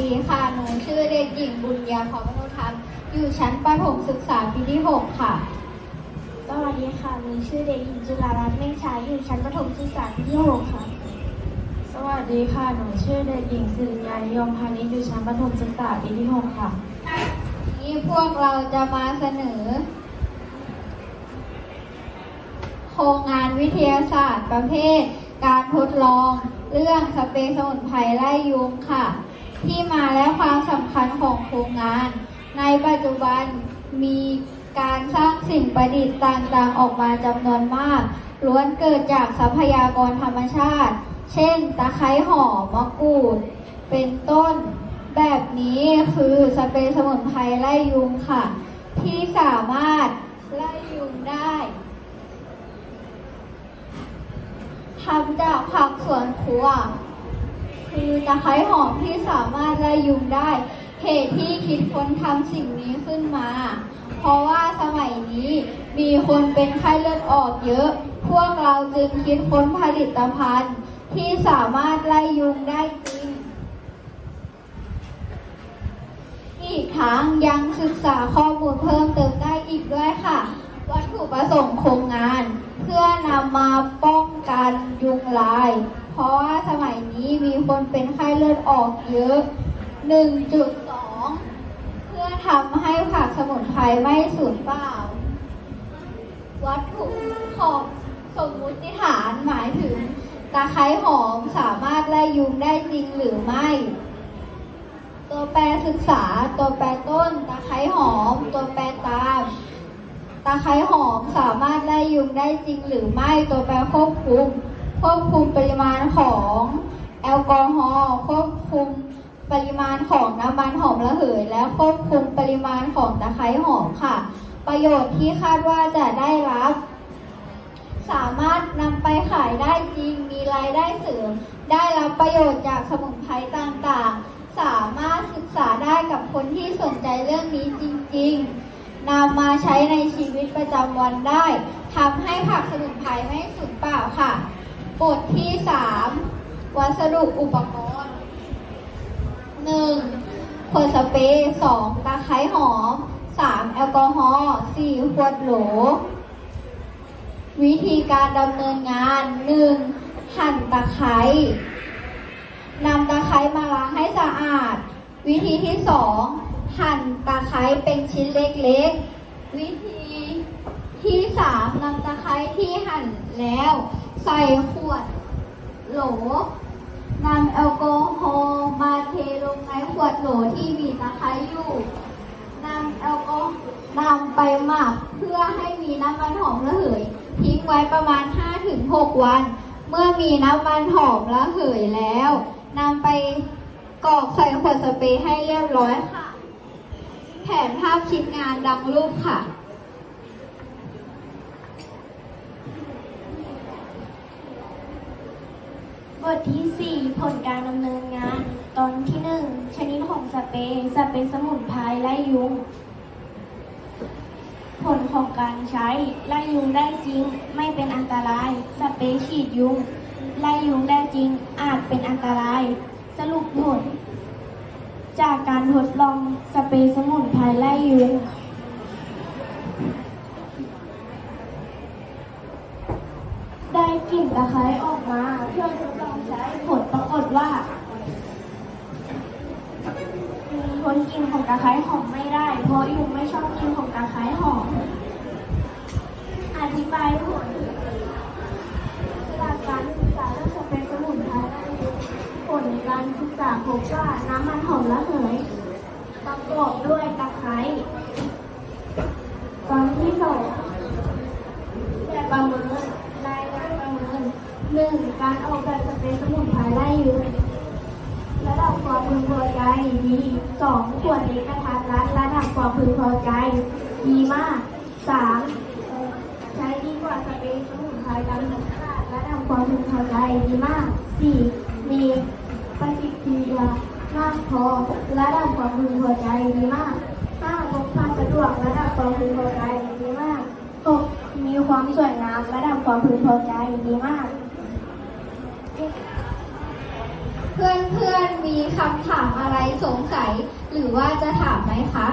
รม อยู่ชั้นประถมศึกษาปีที่ 6 ค่ะ สวัสดีค่ะ หนูชื่อเด็กหญิงจุฬารัตน์เม่งชายอยู่ชั้นประถมศึกษาปีที่หกค่ะ สวัสดีค่ะ หนูชื่อเด็กหญิงสิริยานิยมพานิชอยู่ชั้นประถมศึกษาปีที่ 6 ค่ะ นี้พวกเราจะมาเสนอ โครงงานวิทยาศาสตร์ประเภท การทดลองเรื่องสเปรย์สมุนไพรไล่ยุงค่ะ ที่มาและความสำคัญของโครงงาน ในปัจจุบันมีการสร้างสิ่งประดิษฐ์ต่างๆ ออกมาจำนวนมาก ล้วนเกิดจากทรัพยากรธรรมชาติ เช่น ตะไคร้หอมมะกรูด เป็นต้น แบบนี้คือสเปรย์สมุนไพรไล่ยุงค่ะ ที่สามารถไล่ยุงได้ทำจากผักสวนครัว คือตะไคร้หอมที่สามารถไล่ยุงได้ เหตุที่คิดค้นทำสิ่งนี้ขึ้นมา เพราะว่าสมัยนี้มีคนเป็นไข้เลือดออกเยอะ พวกเราจึงคิดค้นผลิตภัณฑ์ ที่สามารถไล่ยุงได้จริง อีกทั้งยังศึกษาข้อมูลเพิ่มเติมได้อีกด้วยค่ะ วัตถุประสงค์โครงงาน เพื่อนำมาป้องกันยุงลาย ราะว่าสมัยนี้มีคนเป็นไข้เลือดออกเยอะ 1.2 เพื่อทำให้ผักสมุนไพรไม่สูญเปล่า วัตถุของสมมุติฐานหมายถึงตะไคร้หอมสามารถไล่ยุงได้จริงหรือไม่ ตัวแปรศึกษา ตัวแปรต้น ตะไคร้หอม ตัวแปรตาม ตะไคร้หอมสามารถไล่ยุงได้จริงหรือไม่ ตัวแปรควบคุม ควบคุมปริมาณของแอลกอฮอล์ควบคุมปริมาณของน้ำมันหอมระเหย และควบคุมปริมาณของตะไคร้หอมค่ะ ประโยชน์ที่คาดว่าจะได้รับ สามารถนำไปขายได้จริงมีรายได้เสริม ได้รับประโยชน์จากสมุนไพรต่างๆ สามารถศึกษาได้กับคนที่สนใจเรื่องนี้จริง ๆนำมาใช้ในชีวิตประจำวันได้ทำให้ผักสมุนไพรไม่สูญเปล่าค่ะ บทที่ 3 วัสดุอุปกรณ์ 1. ขวดสเปรย์ 2 ตะไคร้หอม 3. แอลกอฮอล์ 4. ขวดโหล วิธีการดำเนินงาน 1. หั่นตะไคร้นำตะไคร้มาล้างให้สะอาด วิธีที่ 2 หั่นตะไคร้เป็นชิ้นเล็กๆ วิธีที่ 3นำ ที่หั่นแล้ว ใส่ขวดโหลนำแอลกอฮอล์มาเทลงในขวดโหลที่มีตะไคร้อยู่นำแอลกอฮอล์นำไปหมักเพื่อให้มีน้ำมันหอมระเหย ทิ้งไว้ประมาณ 5-6 วัน เมื่อมีน้ำมันหอมระเหยแล้วนำไปกรอกใส่ขวดสเปรย์ให้เรียบร้อยค่ะ แผนภาพชิ้นงานดังรูปค่ะ บทที่ 4 ผลการดำเนินงาน ตอนที่ 1 ชนิดของสเปรย์สเปรย์สมุนไพรไล่ยุง ผลของการใช้ไล่ยุงได้จริง ไม่เป็นอันตราย สเปรย์ฉีดยุงไล่ยุงได้จริงอาจเป็นอันตราย สรุปผลจากการทดลองสเปรย์สมุนไพรไล่ยุง ได้ กลิ่นตะไคร้ออกมา เพื่อทดลองใช้ผลปรากฏว่ามีคนกินของตะไคร้หอมไม่ได้ เพราะยุงไม่ชอบกินของตะไคร้หอม อธิบายผลจากการศึกษาเรื่องสเปรย์สมุนไพรผลการศึกษาพบว่าน้ำมันหอมระเหยประกอบด้วยตะไคร้ตอนที่สองแบบประเมินรายงานประเมิน หนึ่งการออกแบบสเปรย์สมุนไพรไล่ยุงระดับความพึงพอใจดีสองขวดเล็กกระทัดรัดระดับความพึงพอใจ ดีมากสามใช้ดีกว่าสเปรย์สมุนไพรตามธรรมชาติระดับความพึงพอใจดีมากสี่มีประสิทธิภาพมากพอระดับความพึงพอใจดีมากห้าพกพาสะดวกระดับความพึงพอใจดีมากหกมีความสวยงามระดับความพึงพอใจดีมาก เพื่อนๆมีคำถามอะไรสงสัย หรือว่าจะถามไหมคะ